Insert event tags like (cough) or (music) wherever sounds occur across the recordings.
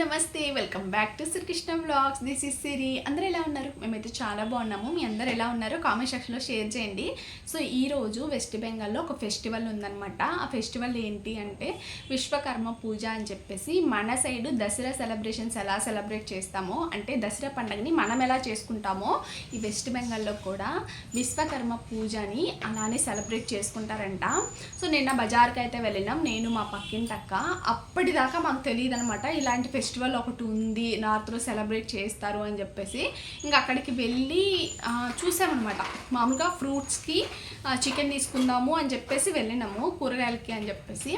నమస్తే welcome back to Srikrishna blogs. This is Siri అందరూ ఎలా ఉన్నారు? మేమైతే చాలా బాగున్నాము. మీ అందరు ఎలా ఉన్నారో కామెంట్ సెక్షన్లో షేర్ చేయండి. సో ఈ రోజు వెస్ట్ బెంగాల్లో ఒక ఫెస్టివల్ ఉందన్నమాట. ఆ ఫెస్టివల్ ఏంటి అంటే విశ్వకర్మ పూజ అని చెప్పేసి మన సైడు దసరా సెలబ్రేషన్స్ ఎలా సెలబ్రేట్ చేస్తామో అంటే దసరా పండుగని మనం ఎలా చేసుకుంటామో ఈ వెస్ట్ బెంగాల్లో కూడా విశ్వకర్మ పూజని అలానే సెలబ్రేట్ చేసుకుంటారంట. సో నిన్న బజార్కి అయితే వెళ్ళినాం. నేను మా పక్కింటక్క అప్పటిదాకా మాకు తెలియదు అనమాట ఇలాంటి ఫెస్టివల్ ఒకటి ఉంది నార్త్లో సెలబ్రేట్ చేస్తారు అని చెప్పేసి ఇంకా అక్కడికి వెళ్ళి చూసామన్నమాట. మామూలుగా ఫ్రూట్స్కి చికెన్ తీసుకుందాము అని చెప్పేసి వెళ్ళినాము కూరగాయలకి అని చెప్పేసి.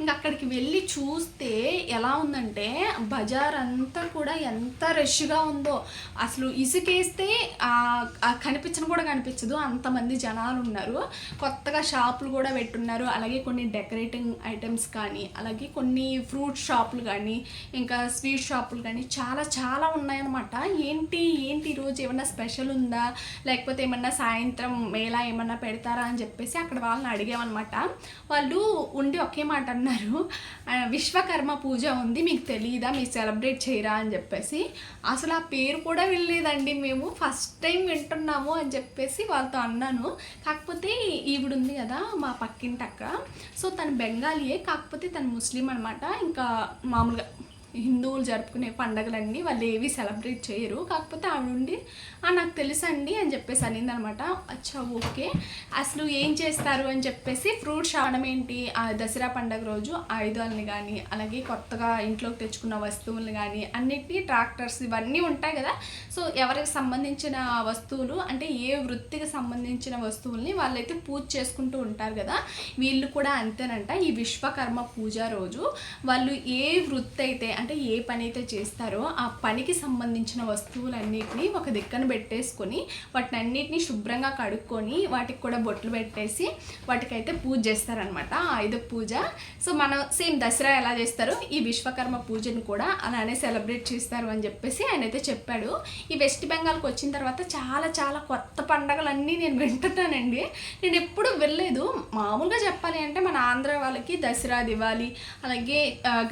ఇంకా అక్కడికి వెళ్ళి చూస్తే ఎలా ఉందంటే బజార్ అంతా కూడా ఎంత రష్గా ఉందో. అసలు ఇసుకేస్తే ఆ, కనిపించను కూడా కనిపించదు అంతమంది జనాలు ఉన్నారు. కొత్తగా షాపులు కూడా పెట్టున్నారు. అలాగే కొన్ని డెకరేటింగ్ ఐటమ్స్ కానీ అలాగే కొన్ని ఫ్రూట్ షాపులు కానీ ఇంకా స్వీట్ షాపులు కానీ చాలా చాలా ఉన్నాయన్నమాట. ఏంటి ఏంటి ఈరోజు ఏమన్నా స్పెషల్ ఉందా? లేకపోతే ఏమన్నా సాయంత్రం మేళా ఏమన్నా పెడతారా అని చెప్పేసి అక్కడ వాళ్ళని అడిగామన్నమాట. వాళ్ళు ఉండి ఒకే మాట అన్నారు. విశ్వకర్మ పూజ ఉంది మీకు తెలియదా మీరు సెలబ్రేట్ చేయరా అని చెప్పేసి. అసలు ఆ పేరు కూడా వినలేదండి మేము. ఫస్ట్ టైం వింటున్నాము అని చెప్పేసి వాళ్ళతో అన్నాను. కాకపోతే ఈవిడ ఉంది కదా మా పక్కింటక్క సో తను బెంగాలీయే కాకపోతే తను ముస్లిం అనమాట ఇంకా మామూలుగా హిందువులు జరుపుకునే పండగలన్నీ వాళ్ళు ఏవి సెలబ్రేట్ చేయరు. కాకపోతే ఆవిడ ఉండి నాకు తెలుసండి అని చెప్పేసి అనింది అనమాట అచ్చా ఓకే. అసలు ఏం చేస్తారు? అని చెప్పేసి ఫ్రూట్ షావడం ఏంటి? ఆ దసరా పండగ రోజు ఆయుధాలని కానీ అలాగే కొత్తగా ఇంట్లోకి తెచ్చుకున్న వస్తువులు కానీ అన్నిటినీ ట్రాక్టర్స్ ఇవన్నీ ఉంటాయి కదా. సో ఎవరికి సంబంధించిన వస్తువులు అంటే ఏ వృత్తికి సంబంధించిన వస్తువుల్ని వాళ్ళైతే పూజ చేసుకుంటూ ఉంటారు కదా. వీళ్ళు కూడా అంతేనంట. ఈ విశ్వకర్మ పూజ రోజు వాళ్ళు ఏ వృత్తి అయితే అంటే ఏ పని అయితే చేస్తారో ఆ పనికి సంబంధించిన వస్తువులన్నిటిని ఒక దిక్కన పెట్టేసుకొని వాటిని అన్నిటిని శుభ్రంగా కడుక్కొని వాటికి కూడా బొట్లు పెట్టేసి వాటికైతే పూజ చేస్తారనమాట ఆయుధ పూజ. సో మనం సేమ్ దసరా ఎలా చేస్తారో ఈ విశ్వకర్మ పూజను కూడా అలానే సెలబ్రేట్ చేస్తారు అని చెప్పేసి ఆయన అయితే చెప్పాడు. ఈ వెస్ట్ బెంగాల్కి వచ్చిన తర్వాత చాలా చాలా కొత్త పండగలన్నీ నేను వింటున్నానండి. నేను ఎప్పుడు వెళ్ళలేదు మామూలుగా చెప్పాలి అంటే మన ఆంధ్ర వాళ్ళకి దసరా దివాళీ అలాగే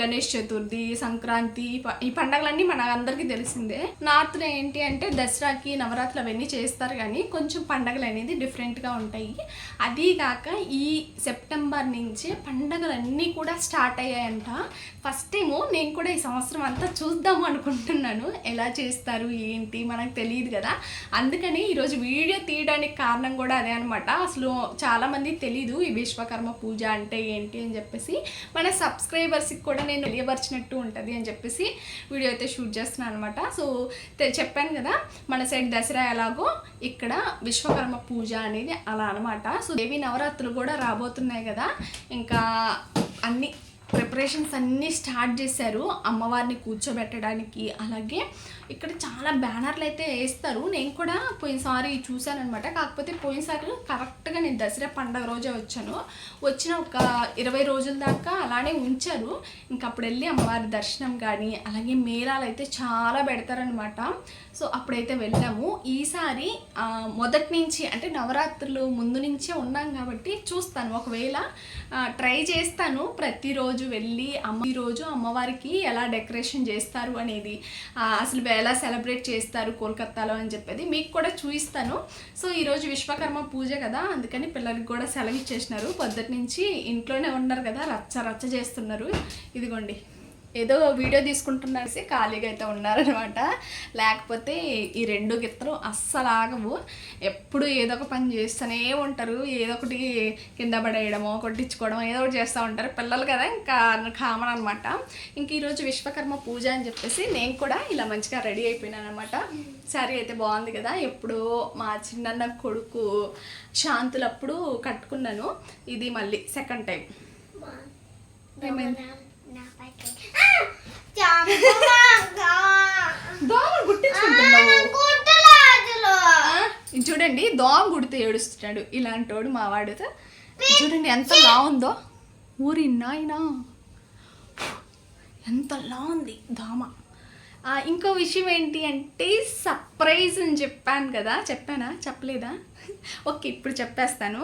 గణేష్ చతుర్థి సంక్రాంతి సంక్రాంతి ప- ఈ పండగలన్నీ మన అందరికీ తెలిసిందే. నార్త్లో ఏంటి అంటే దసరాకి నవరాత్రులు అవన్నీ చేస్తారు కానీ కొంచెం పండగలు అనేది డిఫరెంట్గా ఉంటాయి. అదీ కాక ఈ సెప్టెంబర్ నుంచే పండగలన్నీ కూడా స్టార్ట్ అయ్యాయంట. ఫస్ట్ టైము నేను కూడా ఈ సంవత్సరం అంతా చూద్దాము అనుకుంటున్నాను. ఎలా చేస్తారు ఏంటి మనకు తెలియదు కదా. అందుకని ఈరోజు వీడియో తీయడానికి కారణం కూడా అదే అనమాట అసలు చాలామంది తెలీదు ఈ విశ్వకర్మ పూజ అంటే ఏంటి అని చెప్పేసి. మన సబ్స్క్రైబర్స్కి కూడా నేను తెలియపరిచినట్టు ఉంటుంది. అని చెప్పేసి వీడియో అయితే షూట్ చేస్తున్నాను అనమాట సో చెప్పాను కదా మన సైడ్ దసరా ఎలాగో ఇక్కడ విశ్వకర్మ పూజ అనేది అలా అనమాట సో దేవి నవరాత్రులు కూడా రాబోతున్నాయి కదా. ఇంకా అన్ని ప్రిపరేషన్స్ అన్నీ స్టార్ట్ చేశారు అమ్మవారిని కూర్చోబెట్టడానికి. అలాగే ఇక్కడ చాలా బ్యానర్లు అయితే వేస్తారు. నేను కూడా పోయినసారి చూశానమాట కాకపోతే పోయినసారి కరెక్ట్గా నేను దసరా పండగ రోజే వచ్చాను. వచ్చిన ఒక ఇరవై రోజుల దాకా అలానే ఉంచారు. ఇంక అప్పుడు వెళ్ళి అమ్మవారి దర్శనం కానీ అలాగే మేళాలు అయితే చాలా పెడతారనమాట సో అప్పుడైతే వెళ్ళాము. ఈసారి మొదటి నుంచి అంటే నవరాత్రులు ముందు నుంచే ఉన్నాం కాబట్టి చూస్తాను. ఒకవేళ ట్రై చేస్తాను. ప్రతిరోజు వెళ్ళి అమ్మ ఈరోజు అమ్మవారికి ఎలా డెకరేషన్ చేస్తారు అనేది అసలు ఎలా సెలబ్రేట్ చేస్తారు కోల్కత్తాలో అని చెప్పేది మీకు కూడా చూపిస్తాను. సో ఈరోజు విశ్వకర్మ పూజ కదా అందుకని పిల్లలకి కూడా సెలవు ఇచ్చేసినారు పొద్దుటి నుంచి ఇంట్లోనే ఉన్నారు కదా రచ్చ రచ్చ చేస్తున్నారు. ఇదిగోండి. ఏదో వీడియో తీసుకుంటున్నారసి ఖాళీగా అయితే ఉన్నారనమాట. లేకపోతే ఈ రెండు గిత్తలు అస్సలు ఆగవు. ఎప్పుడు ఏదో ఒక పని చేస్తూనే ఉంటారు. ఏదో ఒకటి కింద పడేయడమో కొట్టించుకోవడమో ఏదో ఒకటి చేస్తూ ఉంటారు. పిల్లలు కదా ఇంకా కామన్ అనమాట ఇంక ఈరోజు విశ్వకర్మ పూజ అని చెప్పేసి నేను కూడా ఇలా మంచిగా రెడీ అయిపోయినాను అనమాట శారీ అయితే బాగుంది కదా. ఎప్పుడు మా చిన్న కొడుకు శాంతులప్పుడు కట్టుకున్నాను. ఇది మళ్ళీ సెకండ్ టైం. ఏమైంది? దోమలు గుట్టించుకుంటున్నావు చూడండి దోమ గుడితే ఏడుస్తున్నాడు ఇలాంటోడు మా వాడితో. చూడండి ఎంత లా ఉందో. ఊరి నాయనా. ఎంత లా ఉంది దోమ. ఇంకో విషయం ఏంటి అంటే సర్ప్రైజ్ అని చెప్పాను కదా. చెప్పానా? చెప్పలేదా? (laughs) ఓకే ఇప్పుడు చెప్పేస్తాను.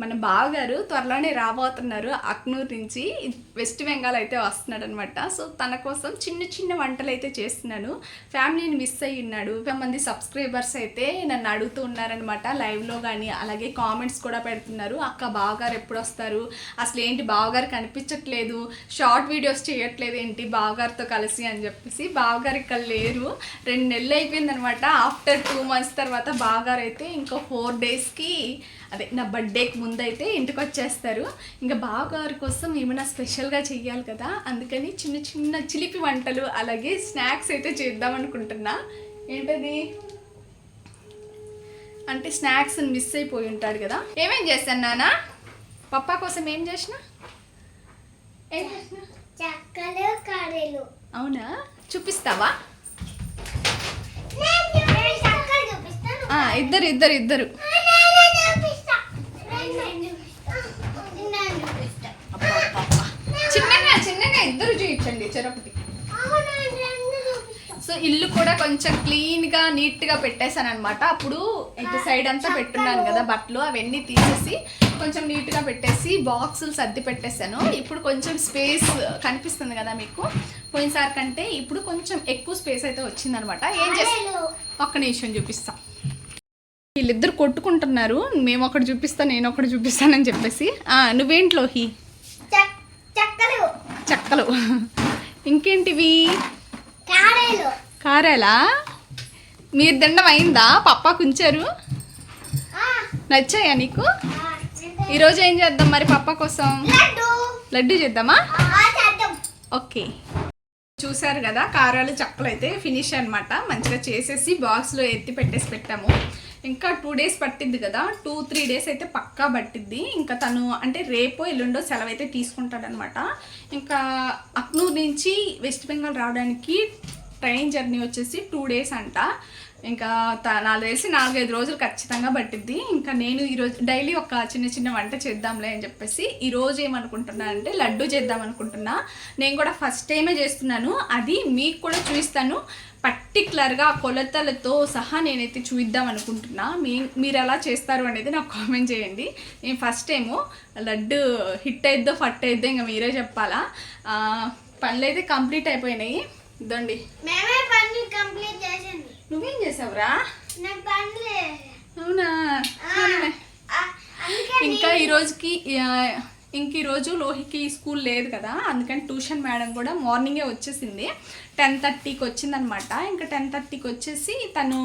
మన బావగారు త్వరలోనే రాబోతున్నారు అక్నూర్ నుంచి. వెస్ట్ బెంగాల్ అయితే వస్తున్నాడు అనమాట సో తన కోసం చిన్న చిన్న వంటలు అయితే చేస్తున్నాను. ఫ్యామిలీని మిస్ అయ్యి ఉన్నాడు. మంది సబ్స్క్రైబర్స్ అయితే నన్ను అడుగుతూ ఉన్నారనమాట. లైవ్లో కానీ అలాగే కామెంట్స్ కూడా పెడుతున్నారు. అక్క బావగారు ఎప్పుడు వస్తారు? అసలు ఏంటి బావగారు కనిపించట్లేదు? షార్ట్ వీడియోస్ చేయట్లేదు ఏంటి బావగారితో కలిసి? అని చెప్పేసి బావగారు ఇక్కడ లేరు. రెండు నెలలు అయిపోయిందనమాట. ఆఫ్టర్ టూ మంత్స్ తర్వాత బావగారు అయితే ఇంకో ఫోర్ డేస్కి అదే నా బర్త్డేకి ముందు అయితే ఇంటికి వచ్చేస్తారు ఇంకా బావగారి కోసం ఏమైనా స్పెషల్గా చెయ్యాలి కదా అందుకని చిన్న చిన్న చిలిపి వంటలు అలాగే స్నాక్స్ అయితే చేద్దాం అనుకుంటున్నా. ఏంటది? అంటే స్నాక్స్ మిస్ అయిపోయి ఉంటాడు కదా. ఏమేం చేస్తాను నాన్న పప్పా కోసం ఏం చేసిన? ఏం? చేసిన అవునా? చూపిస్తావా? నేను ఇద్దరు ఇద్దరు ఇద్దరు నేను చూపిస్తా నేను చూపిస్తా నేను చూపిస్తా అబ్బబ్బబ్బా. చిన్నగా చిన్నగా ఇద్దరు చూపించండి చెరొకటి. సో ఇల్లు కూడా కొంచెం క్లీన్గా నీట్గా పెట్టేశాను అనమాట అప్పుడు ఇటు సైడ్ అంతా పెట్టున్నాను కదా బట్టలు అవన్నీ తీసేసి కొంచెం నీట్గా పెట్టేసి బాక్సులు సర్ది పెట్టేశాను. ఇప్పుడు కొంచెం స్పేస్ కనిపిస్తుంది కదా మీకు. పోయినసారి కంటే ఇప్పుడు కొంచెం ఎక్కువ స్పేస్ అయితే వచ్చిందనమాట ఏం చేస్తా కాడలు ఒక్క నిమిషం చూపిస్తా. వీళ్ళిద్దరు కొట్టుకుంటున్నారు. మేము ఒకటి చూపిస్తా నేను ఒకటి చూపిస్తానని చెప్పేసి. ఆ, నువ్వేంటి లోహి? చక్- చక్కలు. చక్కలు. ఇంకేంటివి? కారాలా. మీరు తినడం అయిందా? పప్పా కుంచారు? నచ్చాయా నీకు? ఈరోజు ఏం చేద్దాం మరి పప్పా కోసం? లడ్డు. చేద్దామా? ఓకే. చూసారు కదా కారాలు చక్కలు అయితే ఫినిష్ అన్నమాట. మంచిగా చేసేసి బాక్స్లో ఎత్తి పెట్టేసి పెట్టాము. ఇంకా టూ డేస్ పట్టిద్ది కదా టూ త్రీ డేస్ అయితే పక్కా పట్టిద్ది ఇంకా తను అంటే రేపో ఎల్లుండో సెలవు అయితే తీసుకుంటాడనమాట ఇంకా అక్నూర్ నుంచి వెస్ట్ బెంగాల్ రావడానికి ట్రైన్ జర్నీ వచ్చేసి టూ డేస్ అంట. ఇంకా త- నాకు తెలిసి నాలుగైదు రోజులు ఖచ్చితంగా పట్టిద్ది. ఇంకా నేను ఈరోజు డైలీ ఒక చిన్న చిన్న వంట చేద్దాంలే అని చెప్పేసి ఈరోజు ఏమనుకుంటున్నా అంటే లడ్డు చేద్దాం అనుకుంటున్నా. నేను కూడా ఫస్ట్ టైమే చేస్తున్నాను. అది మీకు కూడా చూపిస్తాను. పర్టికులర్గా కొలతలతో సహా నేనైతే చూద్దాం అనుకుంటున్నా. మీ మీరు ఎలా చేస్తారు అనేది నాకు కామెంట్ చేయండి. నేను ఫస్ట్ టైము లడ్డు హిట్ అయిద్దో ఫట్ అయిద్దో ఇంకా మీరే చెప్పాలా. పనులు అయితే కంప్లీట్ అయిపోయినాయి. ఇదండి. మేమే పని కంప్లీట్ చేసింది. నువ్వేం చేసావురా? అవునా? ఇంకా ఈ రోజుకి ఆ, ఇంక ఈ రోజు లోహికి స్కూల్ లేదు కదా. అందుకని ట్యూషన్ మేడం కూడా మార్నింగే వచ్చేసింది. టెన్ థర్టీకి వచ్చిందనమాట. ఇంకా టెన్ థర్టీకి వచ్చేసి తను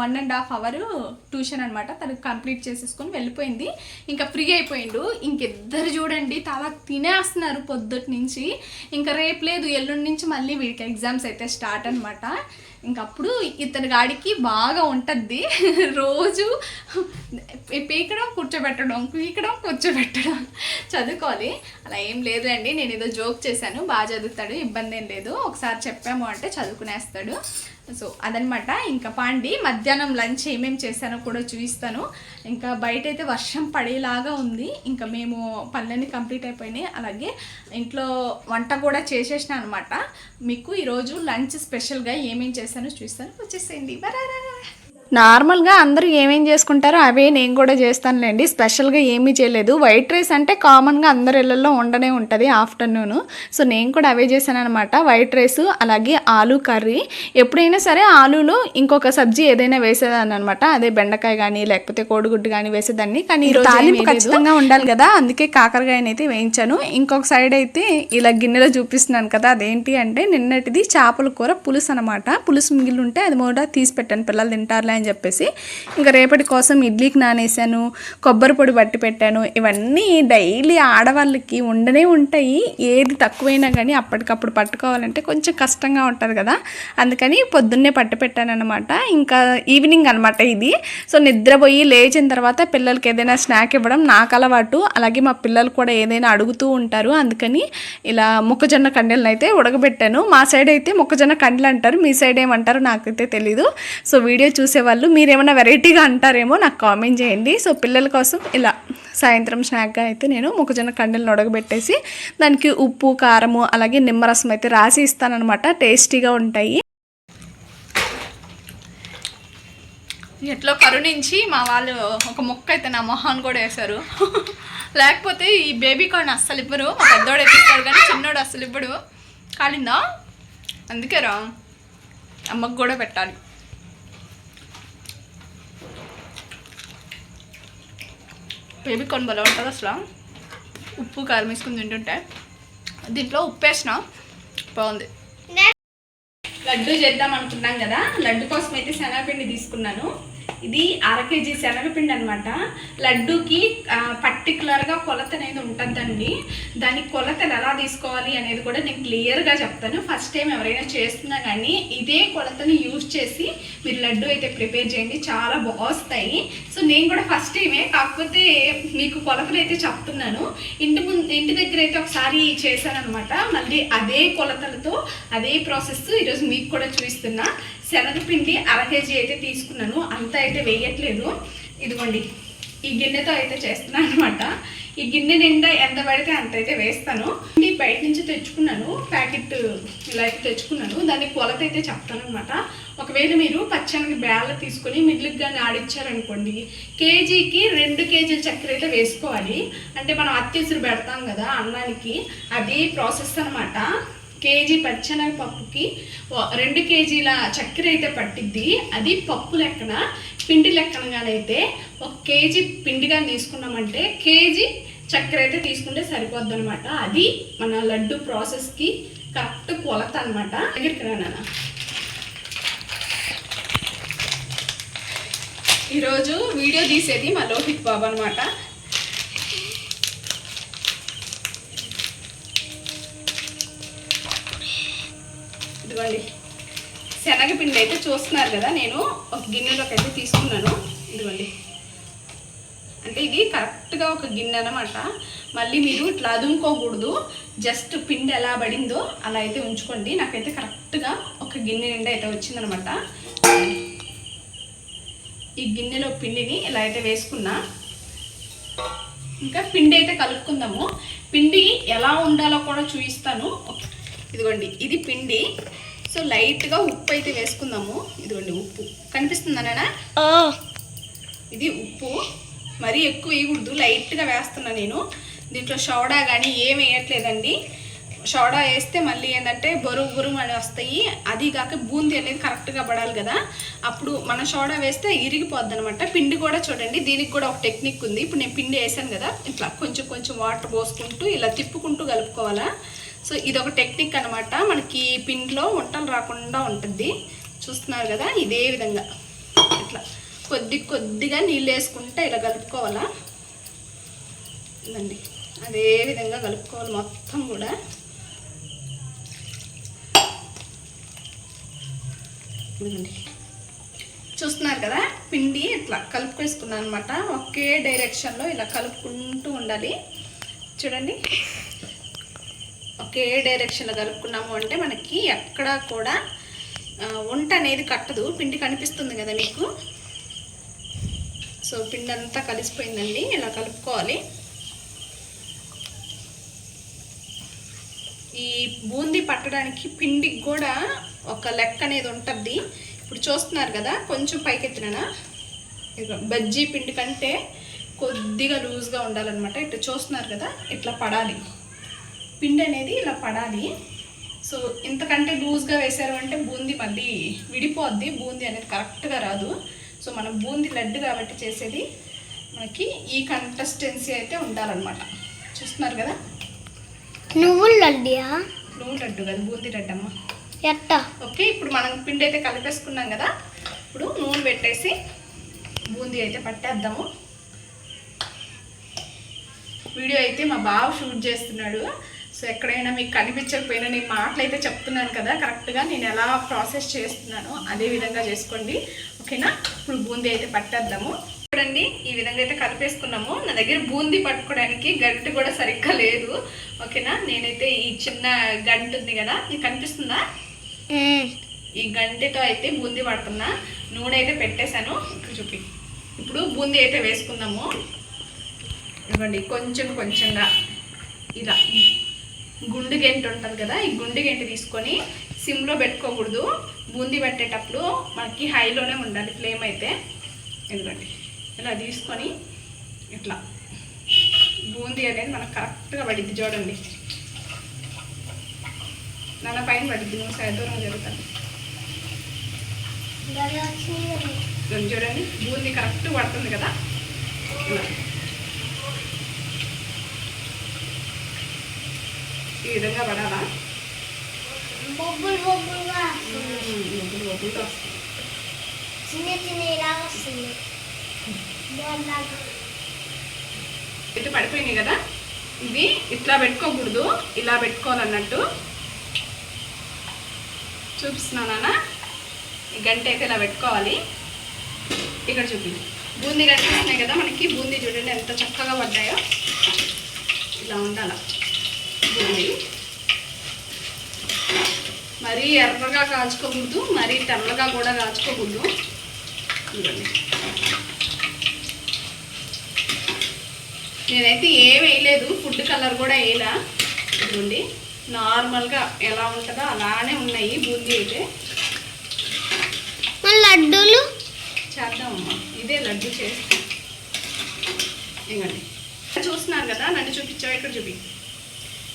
one and half hour tuition అనమాట తను కంప్లీట్ చేసేసుకొని వెళ్ళిపోయింది. ఇంకా ఫ్రీ అయిపోయిండు. ఇంకిద్దరు చూడండి తలా తినేస్తున్నారు పొద్దుటి నుంచి. ఇంకా రేపు లేదు ఎల్లుండి నుంచి మళ్ళీ వీడికి ఎగ్జామ్స్ అయితే స్టార్ట్ అనమాట. ఇంకప్పుడు ఇతని గాడికి బాగా ఉంటుంది (laughs) రోజు పీకడం కూర్చోబెట్టడం పీకడం కూర్చోబెట్టడం. చదువుకోవాలి. అలా ఏం లేదు అండి నేను ఏదో జోక్ చేశాను. బాగా చదువుతాడు. ఇబ్బంది ఏం లేదు. ఒకసారి చెప్పాము అంటే చదువుకునేస్తాడు. సో అదనమాట ఇంకా పాండి మధ్యాహ్నం లంచ్ ఏమేమి చేశానో కూడా చూపిస్తాను. ఇంకా బయట అయితే వర్షం పడేలాగా ఉంది. ఇంకా మేము పనులన్నీ కంప్లీట్ అయిపోయినాయి. అలాగే ఇంట్లో వంట కూడా చేసేసిన అనమాట మీకు ఈరోజు లంచ్ స్పెషల్గా ఏమేమి చేశానో చూస్తాను వచ్చేసేయండి. బరారా. నార్మల్గా అందరూ ఏమేం చేసుకుంటారో అవే నేను కూడా చేస్తానులేండి. స్పెషల్గా ఏమీ చేయలేదు. వైట్ రైస్ అంటే కామన్గా అందరి ఇళ్ళల్లో ఉండనే ఉంటుంది ఆఫ్టర్నూన్. సో నేను కూడా అవే చేశాను అనమాట వైట్ రైస్ అలాగే ఆలూ కర్రీ. ఎప్పుడైనా సరే ఆలూలో ఇంకొక సబ్జీ ఏదైనా వేసేదాన్ని అనమాట అదే బెండకాయ కానీ లేకపోతే కోడిగుడ్డు కానీ వేసేదాన్ని. కానీ తాలింపు ఖచ్చితంగా ఉండాలి కదా. అందుకే కాకరకాయని అయితే వేయించాను. ఇంకొక సైడ్ అయితే ఇలా గిన్నెలో చూపిస్తున్నాను కదా అదేంటి అంటే నిన్నటిది చేపల కూర పులుసు అనమాట పులుసు మిగిలి ఉంటే అది కూడా తీసి పెట్టాను. పిల్లలు తింటారులే అని చెప్పేసి ఇంకా రేపటి కోసం ఇడ్లీకి నానేసాను కొబ్బరి పొడి బట్టి పెట్టాను. ఇవన్నీ డైలీ ఆడవాళ్ళకి ఉండనే ఉంటాయి. ఏది తక్కువైనా కానీ అప్పటికప్పుడు పట్టుకోవాలంటే కొంచెం కష్టంగా ఉంటుంది కదా. అందుకని పొద్దున్నే పట్టు పెట్టాను అనమాట ఇంకా ఈవినింగ్ అనమాట ఇది. సో నిద్రపోయి లేచిన తర్వాత పిల్లలకి ఏదైనా స్నాక్ ఇవ్వడం నాకు అలవాటు. అలాగే మా పిల్లలు కూడా ఏదైనా అడుగుతూ ఉంటారు. అందుకని ఇలా మొక్కజొన్న కండెలను అయితే ఉడకబెట్టాను. మా సైడ్ అయితే మొక్కజొన్న కండలు అంటారు. మీ సైడ్ ఏమంటారు నాకైతే తెలీదు. సో వీడియో చూసే వాళ్ళు మీరేమైనా వెరైటీగా అంటారేమో నాకు కామెంట్ చేయండి. సో పిల్లల కోసం ఇలా సాయంత్రం స్నాక్గా అయితే నేను మొక్కజొన్న కండలను ఉడకబెట్టేసి దానికి ఉప్పు కారము అలాగే నిమ్మరసం అయితే రాసి ఇస్తానమాట టేస్టీగా ఉంటాయి. ఎట్లో కరుణించి మా వాళ్ళు ఒక మొక్క అయితే నా మొహాన్ని కూడా వేశారు. లేకపోతే ఈ బేబీ కార్న్ అస్సలు ఇవ్వరు. మా పెద్దోడు ఎత్తిస్తారు కానీ చిన్నోడు అస్సలు ఇవ్వడు. కాలిందా? అందుకే రా. అమ్మకు కూడా పెట్టాలి. బేబీ కార్న్ భలే ఉంటుంది అసలు. ఉప్పు కారం వేసుకుని తింటుంటే. దీంట్లో ఉప్పు వేసిన బాగుంది లడ్డు చేద్దాం అనుకున్నాం కదా. లడ్డు కోసం అయితే శనగపిండి తీసుకున్నాను. ఇది అర కేజీ శనగపిండి అనమాట లడ్డూకి పర్టికులర్గా కొలత అనేది ఉంటుందండి. దాని కొలతలు ఎలా తీసుకోవాలి అనేది కూడా నేను క్లియర్గా చెప్తాను. ఫస్ట్ టైం ఎవరైనా చేస్తున్నా కానీ ఇదే కొలతని యూజ్ చేసి మీరు లడ్డు అయితే ప్రిపేర్ చేయండి. చాలా బాగుస్తాయి. సో నేను కూడా ఫస్ట్ టైమే కాకపోతే మీకు కొలతలు అయితే చెప్తున్నాను. ఇంటి ముందు ఇంటి దగ్గర అయితే ఒకసారి చేశాను అనమాట మళ్ళీ అదే కొలతలతో అదే ప్రాసెస్ ఈరోజు మీకు కూడా చూపిస్తున్నా. శనగపిండి అర కేజీ అయితే తీసుకున్నాను. అంత అయితే వేయట్లేదు. ఇదిగోండి ఈ గిన్నెతో అయితే చేస్తున్నాను అనమాట ఈ గిన్నె నిండా ఎంత పడితే అంత అయితే వేస్తాను. ఇది బయట నుంచి తెచ్చుకున్నాను. ప్యాకెట్ ఇలా అయితే తెచ్చుకున్నాను. దాన్ని కొలత అయితే చెప్తాను అనమాట ఒకవేళ మీరు పచ్చని బ్యాల తీసుకొని మిగిలికి కానీ ఆడిచ్చారనుకోండి కేజీకి రెండు కేజీల చక్కెర అయితే వేసుకోవాలి. అంటే మనం అత్యసురు పెడతాం కదా అన్నానికి. అది ప్రాసెస్ అనమాట కేజీ పచ్చెనగపప్పుకి రెండు కేజీల చక్కెర అయితే పట్టిద్ది. అది పప్పు లెక్కన పిండి లెక్కనగానైతే ఒక కేజీ పిండిగా తీసుకున్నామంటే కేజీ చక్కెర అయితే తీసుకుంటే సరిపోద్ది అనమాట అది మన లడ్డు ప్రాసెస్కి కరెక్ట్ కొలత అనమాట దగ్గరికి రా నాన్న. ఈరోజు వీడియో తీసేది మా లోహిత్ బాబు అనమాట ఇదిగోండి. శనగపిండి అయితే చూస్తున్నారు కదా నేను. ఒక గిన్నెలోకి అయితే తీసుకున్నాను. ఇదిగోండి. అంటే ఇది కరెక్ట్గా ఒక గిన్నె అనమాట మళ్ళీ మీరు ఇట్లా అదుముకోకూడదు. జస్ట్ పిండి ఎలా పడిందో అలా అయితే ఉంచుకోండి. నాకైతే కరెక్ట్గా ఒక గిన్నె నిండా అయితే వచ్చిందనమాట ఈ గిన్నెలో పిండిని ఇలా అయితే వేసుకున్నా. ఇంకా పిండి అయితే కలుపుకుందాము. పిండి ఎలా ఉండాలో కూడా చూపిస్తాను. ఇదిగోండి. ఇది పిండి. సో లైట్గా ఉప్పు అయితే వేసుకుందాము. ఇదిగోండి ఉప్పు. కనిపిస్తుందా ఇది ఉప్పు. మరీ ఎక్కువ వేయకూడదు. లైట్గా వేస్తున్నా నేను. దీంట్లో సోడా కానీ ఏం వేయట్లేదండి. సోడా వేస్తే మళ్ళీ ఏంటంటే బరువు బరువు అని వస్తాయి. అది కాక బూందీ అనేది కరెక్ట్గా పడాలి కదా. అప్పుడు మన సోడా వేస్తే ఇరిగిపోద్ది అనమాట పిండి కూడా చూడండి. దీనికి కూడా ఒక టెక్నిక్ ఉంది. ఇప్పుడు నేను పిండి వేసాను కదా. ఇట్లా కొంచెం కొంచెం వాటర్ పోసుకుంటూ ఇలా తిప్పుకుంటూ కలుపుకోవాలా. సో ఇది ఒక టెక్నిక్ అనమాట మనకి పిండిలో వంటలు రాకుండా ఉంటుంది. చూస్తున్నారు కదా ఇదే విధంగా. ఇట్లా కొద్ది కొద్దిగా నీళ్ళు వేసుకుంటే ఇలా కలుపుకోవాలా? ఇదండి. అదే విధంగా కలుపుకోవాలి మొత్తం కూడా. ఇదండి చూస్తున్నారు కదా పిండి ఇట్లా కలుపుకేసుకున్నాను అనమాట ఒకే డైరెక్షన్లో ఇలా కలుపుకుంటూ ఉండాలి. చూడండి. ఒకే డైరెక్షన్లో కలుపుకున్నాము అంటే మనకి ఎక్కడా కూడా వంట అనేది కట్టదు. పిండి కనిపిస్తుంది కదా మీకు? సో పిండి అంతా కలిసిపోయిందండి. ఇలా కలుపుకోవాలి. ఈ బూందీ పట్టడానికి పిండికి కూడా ఒక లెక్క అనేది ఉంటుంది ఇప్పుడు చూస్తున్నారు కదా కొంచెం పైకెత్తినా బజ్జీ పిండి కంటే కొద్దిగా లూజ్గా ఉండాలన్నమాట. ఇట్లా చూస్తున్నారు కదా ఇట్లా పడాలి. పిండి అనేది ఇలా పడాలి. సో ఇంతకంటే లూజ్గా వేశారు అంటే బూందీ మళ్ళీ విడిపోద్ది. బూందీ అనేది కరెక్ట్గా రాదు. సో మనం బూందీ లడ్డు కాబట్టి చేసేది మనకి ఈ కన్సిస్టెన్సీ అయితే ఉండాలన్నమాట. చూస్తున్నారు కదా? నువ్వులు లడ్డియా? నువ్వు లడ్డు కదా బూందీ లడ్డు అమ్మ ఎట్ట? ఓకే ఇప్పుడు మనం పిండి అయితే కలిపేసుకున్నాం కదా? ఇప్పుడు నూనె పెట్టేసి బూందీ అయితే పట్టేద్దాము. వీడియో అయితే మా బావ షూట్ చేస్తున్నాడు. సో ఎక్కడైనా మీకు కనిపించకపోయినా నేను మాటలు అయితే చెప్తున్నాను కదా కరెక్ట్గా నేను ఎలా ప్రాసెస్ చేస్తున్నానో అదే విధంగా చేసుకోండి. ఓకేనా? ఇప్పుడు బూందీ అయితే పట్టేద్దాము. చూడండి ఈ విధంగా అయితే కలిపేసుకున్నాము. నా దగ్గర బూందీ పట్టుకోవడానికి గంట కూడా సరిగ్గా లేదు. ఓకేనా? నేనైతే ఈ చిన్న గంట ఉంది కదా ఇది కనిపిస్తుందా? ఈ గంటెతో అయితే బూందీ పడుతున్నా. నూనె అయితే పెట్టేశాను. ఇక్కడ చూపి. ఇప్పుడు బూందీ అయితే వేసుకుందాము. ఇవ్వండి కొంచెం కొంచెంగా. ఇలా. గుండు గెంట ఉంటుంది కదా ఈ గుండు గెంట తీసుకొని సిమ్లో పెట్టుకోకూడదు. బూందీ పెట్టేటప్పుడు మనకి హైలోనే ఉండాలి ఫ్లేమ్ అయితే. ఎందుకండి ఇలా తీసుకొని ఇట్లా బూందీ అనేది మనకు కరెక్ట్గా పడిద్ది చూడండి. నల్ల పైన పడిద్ది నువ్వు సైడ్ దూరం జరుగుతాను. చూడండి బూందీ కరెక్ట్ పడుతుంది కదా. ఇలా. ఈ విధంగా పడాలా? బొబ్బులు బొబ్బులుగా ఒబ్బులు ఒబ్బులుగా వస్తుంది. చిన్న చిన్న ఇలాగ వస్తుంది. బాగుందాక ఇటు పడిపోయినాయి కదా? ఇది ఇట్లా పెట్టుకోకూడదు ఇలా పెట్టుకోవాలన్నట్టు. చూపిస్తున్నానా ఈ గంట అయితే ఇలా పెట్టుకోవాలి. ఇక్కడ చూపి. బూందీ కనిపిస్తున్నాయి కదా మనకి. బూందీ చూడండి ఎంత చక్కగా పడ్డాయో. ఇలా ఉండాల? బూందీ మరీ ఎర్రగా కాల్చుకోకూడదు మరీ తెల్లగా కూడా కాల్చుకోకూడదు. ఇదిగోండి. నేనైతే ఏం వేయలేదు ఫుడ్ కలర్ కూడా వేయలా. ఇదిగోండి. నార్మల్గా ఎలా ఉంటుందో అలానే ఉన్నాయి బూందీ అయితే. లడ్డూలు? చేద్దామమ్మా. ఇదే లడ్డు చేస్తాం. ఇవ్వండి చూస్తున్నారు కదా నన్ను చూపించావు? ఇక్కడ చూపి.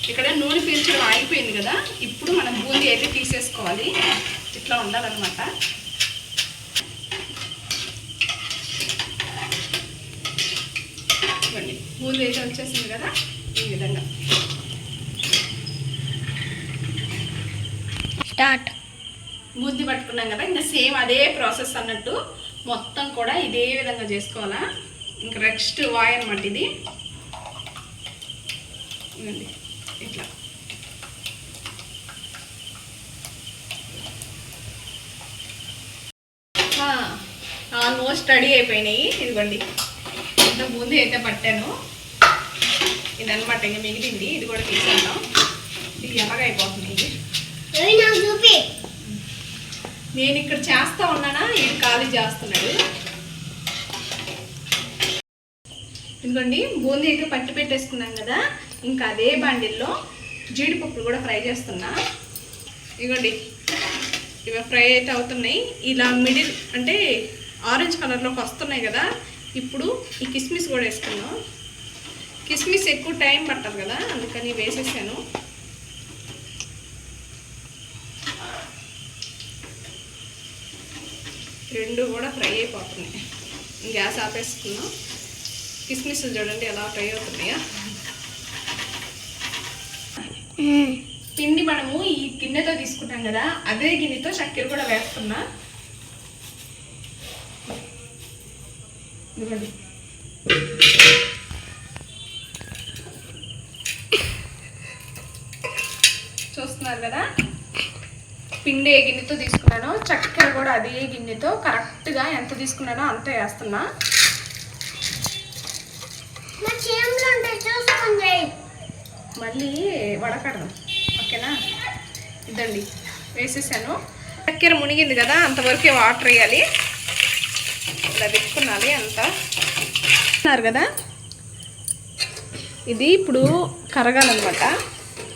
ఇక్కడ నూనె పీల్చడం ఆగిపోయింది కదా ఇప్పుడు మనం బూందీ అయితే తీసేసుకోవాలి. ఇట్లా ఉండాలన్నమాట. ఇవ్వండి. బూందీ అయితే వచ్చేసింది కదా ఈ విధంగా. స్టార్ట్. బూందీ పట్టుకున్నాం కదా ఇంకా సేమ్ అదే ప్రాసెస్ అన్నట్టు మొత్తం కూడా ఇదే విధంగా చేసుకోవాలా. ఇంకా నెక్స్ట్ వాయ్ అనమాట ఇది. ఇదిగోండి, ఇట్లా రెడీ అయిపోయినాయి. ఇదిగోండి. ఇంత బూందీ అయితే పట్టాను. ఇదనమాట ఇంకా మిగిలింది. ఇది కూడా తీసేద్దాం. ఇది ఎలాగ అయిపోతుంది? ఇది ఏవి నాకు చూపి. నేను ఇక్కడ చేస్తా ఉన్నానా? ఇది ఖాళీ చేస్తున్నాడు. ఇదిగోండి. బూందీ అయితే పట్టి పెట్టేసుకున్నాం కదా. ఇంకా అదే బండిల్లో జీడిపప్పులు కూడా ఫ్రై చేస్తున్నా. ఇదిగోండి. ఇవి ఫ్రై అయితే అవుతున్నాయి. ఇలా మిడిల్ అంటే ఆరెంజ్ కలర్లోకి వస్తున్నాయి కదా. ఇప్పుడు ఈ కిస్మిస్ కూడా వేసుకున్నాం కిస్మిస్ ఎక్కువ టైం పట్టదు కదా అందుకని వేసేసాను. రెండు కూడా ఫ్రై అయిపోతున్నాయి. గ్యాస్ ఆపేసుకున్నాం కిస్మిస్ చూడండి ఎలా ఫ్రై అవుతున్నాయా. పిండి మనము ఈ గిన్నెతో తీసుకుంటాం కదా అదే గిన్నెతో చక్కెర కూడా వేస్తున్నా. ఇదిగోండి. చూస్తున్నారు కదా? పిండి ఏ గిన్నెతో తీసుకున్నానో చక్కెర కూడా అదే గిన్నెతో కరెక్ట్గా ఎంత తీసుకున్నానో అంత వేస్తున్నా. మళ్ళీ వడకడదాం ఓకేనా? ఇదండి వేసేసాను. చక్కెర మునిగింది కదా అంతవరకే వాటర్ వేయాలి. ఇట్లా పెట్టుకున్నాలి అంతా. అన్నారు కదా? ఇది ఇప్పుడు కరగాలన్నమాట.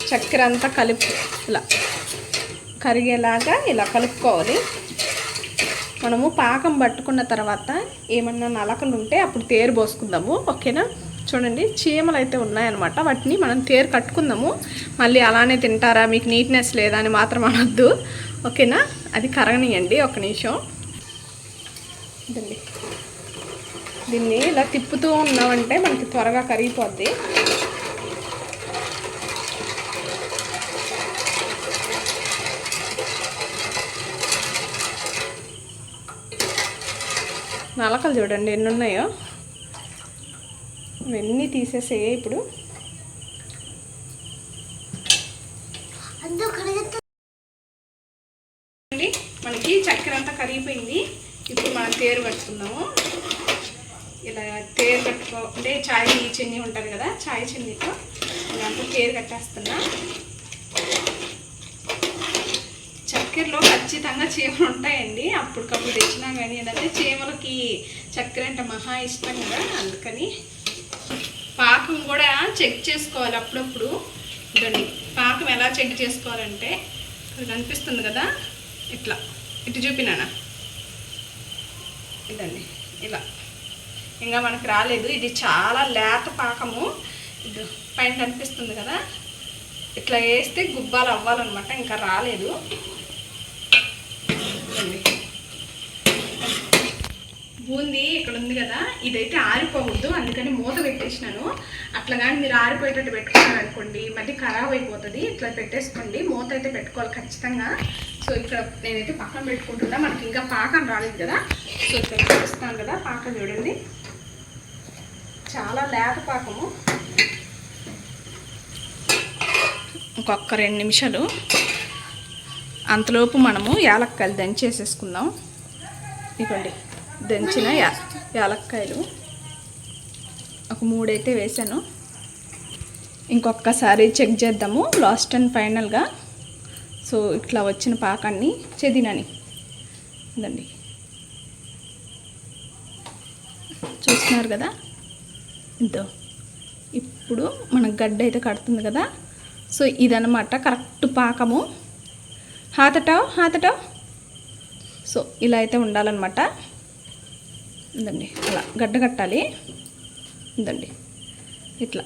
చక్కెర అంతా కలుపు ఇలా కరిగేలాగా ఇలా కలుపుకోవాలి. మనము పాకం పట్టుకున్న తర్వాత ఏమన్నా నలకలు ఉంటే అప్పుడు తేరు పోసుకుందాము ఓకేనా? చూడండి చీమలు అయితే ఉన్నాయన్నమాట. వాటిని మనం తేరు కట్టుకుందాము. మళ్ళీ అలానే తింటారా? మీకు నీట్నెస్ లేదా అని మాత్రం అనొద్దు ఓకేనా? అది కరగనియండి ఒక నిమిషం. ఇదండి. దీన్ని ఇలా తిప్పుతూ ఉన్నామంటే మనకి త్వరగా కరిగిపోద్ది. నలకలు చూడండి ఎన్ని ఉన్నాయో ఇవన్నీ తీసేసేయ ఇప్పుడు అదో కడిగితే అండి మనకి చక్కెర అంతా కరిగిపోయింది ఇప్పుడు మనం తేరు కట్టుకుందాము ఇలా తేరు కట్టుకో అంటే చాయ్ చిన్ని ఉంటుంది కదా చాయ్ చిన్నితో ఇదంతా తేరు కట్టేస్తున్నా. చక్కెరలో ఖచ్చితంగా చీమలు ఉంటాయండి. అప్పటికప్పుడు తెచ్చినా కానీ ఏంటంటే చీమలకి చక్కెర అంటే మహా ఇష్టం కదా అందుకని పాకం కూడా చెక్ చేసుకోవాలి అప్పుడప్పుడు. ఇదండి పాకం ఎలా చెక్ చేసుకోవాలంటే ఇక్కడ కనిపిస్తుంది కదా ఇట్లా. ఇటు చూపినానా? ఇదండి. ఇలా. ఇంకా మనకు రాలేదు. ఇది చాలా లేత పాకము. ఇది పైన కనిపిస్తుంది కదా? ఇట్లా వేస్తే గుబ్బాలు అవ్వాలన్నమాట. ఇంకా రాలేదు. బూంది ఇక్కడ ఉంది కదా. ఇదైతే ఆరిపోవద్దు అందుకని మూత పెట్టేసినాను. అట్లా కానీ మీరు ఆరిపోయేటట్టు పెట్టుకున్నారనుకోండి మళ్ళీ ఖరాబ్ అయిపోతుంది ఇట్లా పెట్టేసుకోండి. మూత అయితే పెట్టుకోవాలి ఖచ్చితంగా. సో ఇక్కడ నేనైతే పక్కన పెట్టుకుంటున్నా. మనకి ఇంకా పాకం రాలేదు కదా. సో ఇక్కడ పెట్టేస్తాను కదా పాకం చూడండి. చాలా లేత పాకము. ఇంకొక రెండు నిమిషాలు. అంతలోపు మనము యాలక్కాయలు దంచేసేసుకుందాం. ఇవ్వండి దంచిన యా యాలక్కాయలు. ఒక మూడైతే వేసాను. ఇంకొకసారి చెక్ చేద్దాము లాస్ట్ అండ్ ఫైనల్గా. సో ఇట్లా వచ్చిన పాకాన్ని చెదినని. అదండి చూస్తున్నారు కదా? ఇదో. ఇప్పుడు మన గడ్డ అయితే కడుతుంది కదా? సో ఇదనమాట కరెక్ట్ పాకము. హాతటావు హాతటావు సో ఇలా అయితే ఉండాలన్నమాట. ఇదండి. అలా గడ్డ కట్టాలి. ఇదండి. ఇట్లా.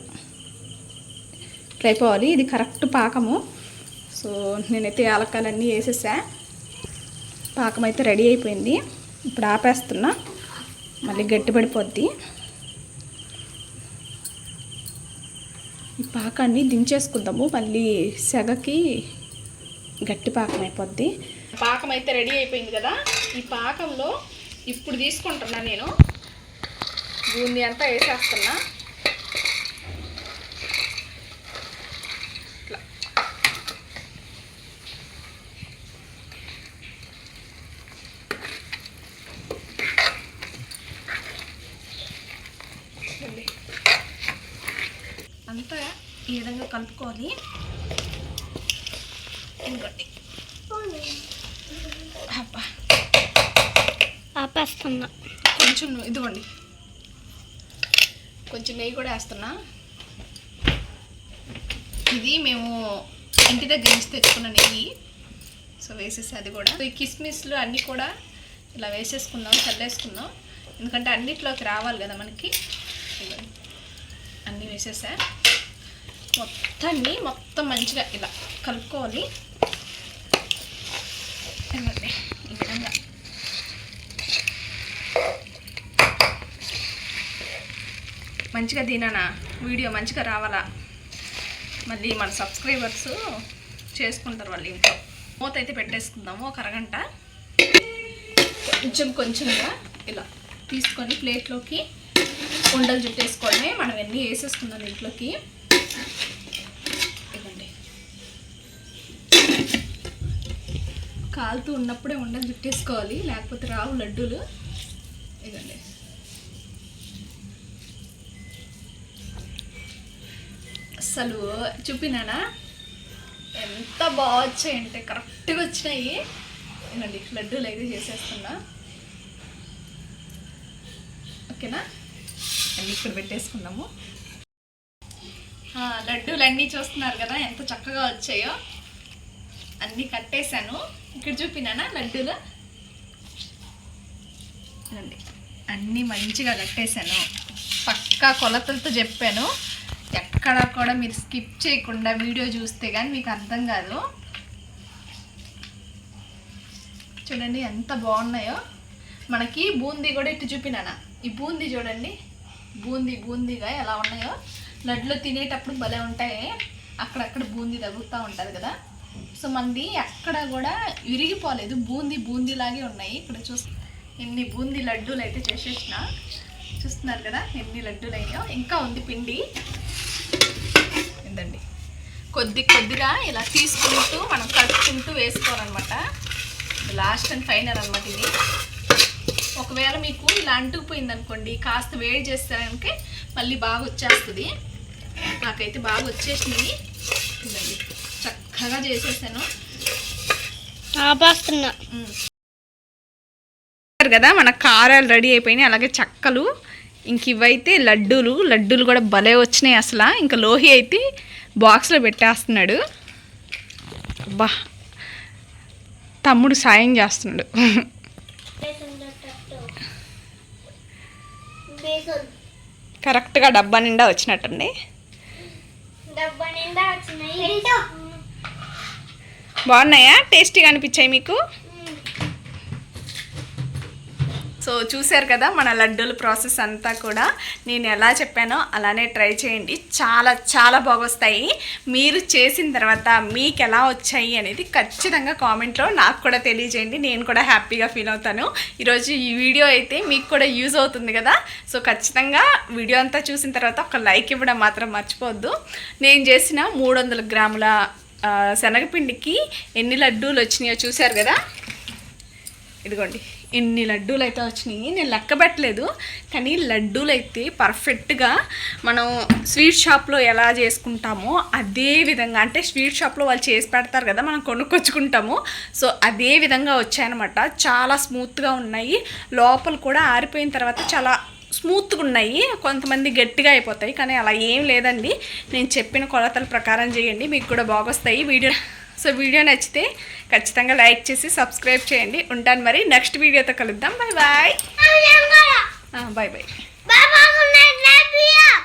ఇట్లా అయిపోవాలి. ఇది కరెక్ట్ పాకము. సో నేనైతే యాలక్కాయలన్నీ వేసేసా. పాకం అయితే రెడీ అయిపోయింది. ఇప్పుడు ఆపేస్తున్నా. మళ్ళీ గట్టిపడిపోద్ది ఈ పాకాన్ని దించేసుకుందాము. మళ్ళీ సెగకి గట్టి పాకం అయిపోద్ది. పాకం అయితే రెడీ అయిపోయింది కదా. ఈ పాకంలో ఇప్పుడు తీసుకుంటున్నా నేను. బూందీ అంతా వేసేస్తున్నా. అంతా ఈ విధంగా కలుపుకోవాలి. వేస్తున్నా. కొంచెం ఇదిగోండి. కొంచెం నెయ్యి కూడా వేస్తున్నా. ఇది మేము ఇంటి దగ్గర నుంచి తెచ్చుకున్న నెయ్యి. సో వేసేసి అది కూడా. ఈ కిస్మిస్లు అన్నీ కూడా ఇలా వేసేసుకుందాం చల్లేసుకుందాం. ఎందుకంటే అన్నిట్లోకి రావాలి కదా మనకి. అన్నీ వేసేసా. మొత్తాన్ని మొత్తం మంచిగా ఇలా కలుపుకోవాలి ఇదిగోండి, ఈ విధంగా మంచిగా తిననా? వీడియో మంచిగా రావాలా? మళ్ళీ మన సబ్స్క్రైబర్స్ చేసుకుంటారు వాళ్ళు ఇంట్లో. మూత అయితే పెట్టేసుకుందాము ఒక అరగంట. కొంచెం కొంచెంగా ఇలా తీసుకొని ప్లేట్లోకి ఉండలు చుట్టేసుకోవడమే మనం ఎన్ని వేసేసుకుందాం ఇంట్లోకి? ఇవ్వండి. కాలుతూ ఉన్నప్పుడే ఉండలు చుట్టేసుకోవాలి లేకపోతే రావు లడ్డూలు. ఇదండి అసలు చూపినానా? ఎంత బాగా వచ్చాయంటే కరెక్ట్గా వచ్చినాయి. ఇవ్వండి లడ్డూలు అయితే చేసేస్తున్నా. ఓకేనా? అన్నీ ఇక్కడ పెట్టేసుకున్నాము లడ్డూలు అన్నీ చూస్తున్నారు కదా ఎంత చక్కగా వచ్చాయో. అన్నీ కట్టేశాను. ఇక్కడ చూపినానా లడ్డూలు? అండి అన్నీ మంచిగా కట్టేశాను. పక్కా కొలతలతో చెప్పాను. ఎక్కడ కూడా మీరు స్కిప్ చేయకుండా వీడియో చూస్తే కానీ మీకు అర్థం కాదు. చూడండి ఎంత బాగున్నాయో. మనకి బూందీ కూడా ఇటు చూపినానా? ఈ బూందీ చూడండి. బూందీ బూందీగా ఎలా ఉన్నాయో. లడ్లు తినేటప్పుడు భలే ఉంటాయి. అక్కడక్కడ బూందీ తగులుతూ ఉంటుంది కదా. సో మనది ఎక్కడ కూడా విరిగిపోలేదు. బూందీ బూందీలాగే ఉన్నాయి. ఇక్కడ చూస్ ఎన్ని బూందీ లడ్డూలు అయితే చేసేసిన. చూస్తున్నారు కదా ఎన్ని లడ్డూలు అయ్యాయో ఇంకా ఉంది పిండి. ఏందండి? కొద్ది కొద్దిగా ఇలా తీసుకుంటూ మనం కలుపుకుంటూ వేసుకోవాలన్నమాట. లాస్ట్ అండ్ ఫైనల్ అనమాట ఇది. ఒకవేళ మీకు ఇలా అంటుకుపోయింది అనుకోండి కాస్త వేడి చేస్తారంటే మళ్ళీ బాగా వచ్చేస్తుంది. నాకైతే బాగా వచ్చేసినాయి. ఇదండి చక్కగా చేసేసాను. ఆపేస్తున్నా. మ్మ్. కదా మన కారాలు రెడీ అయిపోయినాయి అలాగే చక్కలు. ఇంక ఇవైతే లడ్డూలు లడ్డూలు కూడా భలే వచ్చినాయి అసలు. ఇంకా లోహి అయితే బాక్స్లో పెట్టేస్తున్నాడు. అబ్బా తమ్ముడు సాయం చేస్తున్నాడు. కరెక్ట్గా డబ్బా నిండా వచ్చినట్టుంది వచ్చినాయి. బాగున్నాయా? టేస్టీగా అనిపించాయి మీకు? సో చూశారు కదా మన లడ్డూల ప్రాసెస్ అంతా కూడా. నేను ఎలా చెప్పానో అలానే ట్రై చేయండి. చాలా చాలా బాగొస్తాయి. మీరు చేసిన తర్వాత మీకు ఎలా వచ్చాయి అనేది ఖచ్చితంగా కామెంట్లో నాకు కూడా తెలియజేయండి. నేను కూడా హ్యాపీగా ఫీల్ అవుతాను. ఈరోజు ఈ వీడియో అయితే మీకు కూడా యూజ్ అవుతుంది కదా. సో ఖచ్చితంగా వీడియో అంతా చూసిన తర్వాత ఒక లైక్ ఇవ్వడం మాత్రం మర్చిపోవద్దు. నేను చేసిన మూడు వందల గ్రాముల శనగపిండికి ఎన్ని లడ్డూలు వచ్చినాయో చూశారు కదా? ఇదిగోండి. ఎన్ని లడ్డూలు అయితే వచ్చినాయి నేను లెక్క పెట్టలేదు కానీ లడ్డూలు అయితే పర్ఫెక్ట్గా మనం స్వీట్ షాప్లో ఎలా చేసుకుంటామో అదే విధంగా అంటే స్వీట్ షాప్లో వాళ్ళు చేసి పెడతారు కదా మనం కొనుక్కొచ్చుకుంటాము. సో అదే విధంగా వచ్చాయన్నమాట. చాలా స్మూత్గా ఉన్నాయి. లోపల కూడా ఆరిపోయిన తర్వాత చాలా స్మూత్గా ఉన్నాయి. కొంతమంది గట్టిగా అయిపోతాయి కానీ అలా ఏం లేదండి. నేను చెప్పిన కొలతల ప్రకారం చేయండి మీకు కూడా బాగొస్తాయి. వీడియో సో వీడియో నచ్చితే ఖచ్చితంగా లైక్ చేసి సబ్స్క్రైబ్ చేయండి ఉంటాను మరి నెక్స్ట్ వీడియోతో కలుద్దాం బాయ్ బాయ్ బాయ్ బాయ్